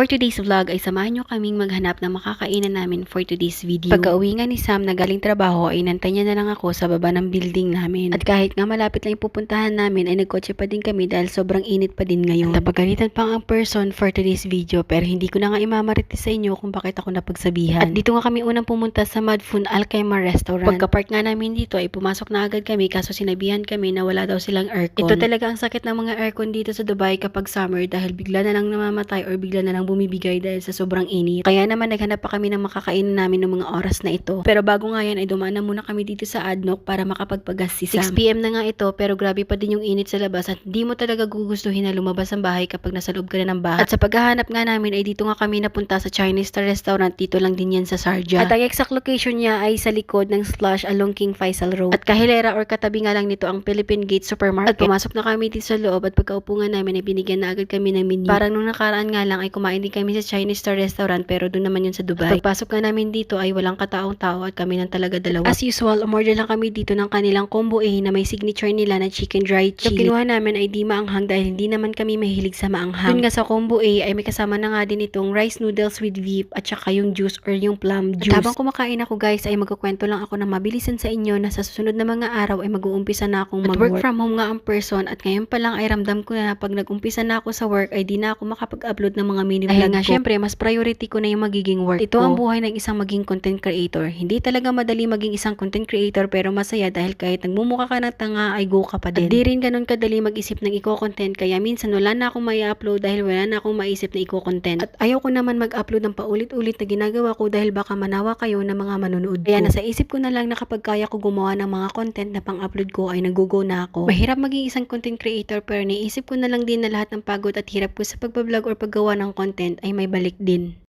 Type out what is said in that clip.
For today's vlog ay samahan nyo kaming maghanap ng makakainan namin for today's video. Pagka uwi nga ni Sam na galing trabaho ay nantay niya na lang ako sa baba ng building namin. At kahit nga malapit lang ipupuntahan namin ay nagkotse pa din kami dahil sobrang init pa din ngayon. At napagalitan pa ang person for today's video pero hindi ko na nga imamarites sa inyo kung bakit ako napagsabihan. At dito nga kami unang pumunta sa Madfun Alkema Restaurant. Pagka-park nga namin dito ay pumasok na agad kami kaso sinabihan kami na wala daw silang aircon. Ito talaga ang sakit ng mga aircon dito sa Dubai kapag summer dahil bigla na lang namamatay or bigla na lang bumibigay dahil sa sobrang init. Kaya naman naghanap pa kami ng makakainin namin ng mga oras na ito. Pero bago nga yan ay dumaan na muna kami dito sa Adnok para makapagpagas si Sam. 6pm na nga ito pero grabe pa din yung init sa labas at di mo talaga gugustuhin na lumabas ang bahay kapag nasa loob ka na ng bahay. At sa paghahanap nga namin ay dito nga kami napunta sa Chinese Star Restaurant. Dito lang din yan sa Sharjah. At ang exact location niya ay sa likod ng Slush along King Faisal Road. At kahilera or katabi nga lang nito ang Philippine Gate Supermarket. At pumasok na kami dito sa loob at pagkaupo nga namin ay binigyan na agad kami ng menu. Parang nung nakaraan nga lang ay kumain din kami sa Chinese Star Restaurant pero doon naman yun sa Dubai. At pagpasok nga namin dito ay walang kataong tao at kami lang talaga dalawa. As usual, umorder lang kami dito ng kanilang combo A na may signature nila na chicken dry cheese. So kinuha namin ay di maanghang dahil hindi naman kami mahilig sa maanghang. Doon nga sa combo A ay may kasama na nga din itong rice noodles with beef at saka yung juice or yung plum juice. At habang kumakain ako guys ay magkukwento lang ako na mabilisan sa inyo na sa susunod na mga araw ay mag-uumpisa na akong mag-work from home nga ang person at ngayon pa lang ay ramdam ko na pag nag-umpisa na ako sa work ay di na ako makapag-upload ng mga mini vlog Dahil nga syempre mas priority ko na yung magiging work Ito ko. ang buhay ng isang maging content creator. Hindi talaga madali maging isang content creator pero masaya dahil kahit nagmumukha ka ng tanga ay go ka pa din. At di rin ganun kadali mag-isip ng iko-content kaya minsan wala na akong may upload dahil wala na akong maisip na iko-content. At ayaw ko naman mag-upload ng paulit-ulit na ginagawa ko dahil baka manawa kayo ng mga manonood ko. Kaya nasa isip ko na lang na kapag kaya ko gumawa ng mga content na pang-upload ko ay nag-go na ako. Mahirap maging isang content creator pero naisip ko na lang din na lahat ng pagod at hirap ko sa pagbablog or paggawa ng content ay may balik din.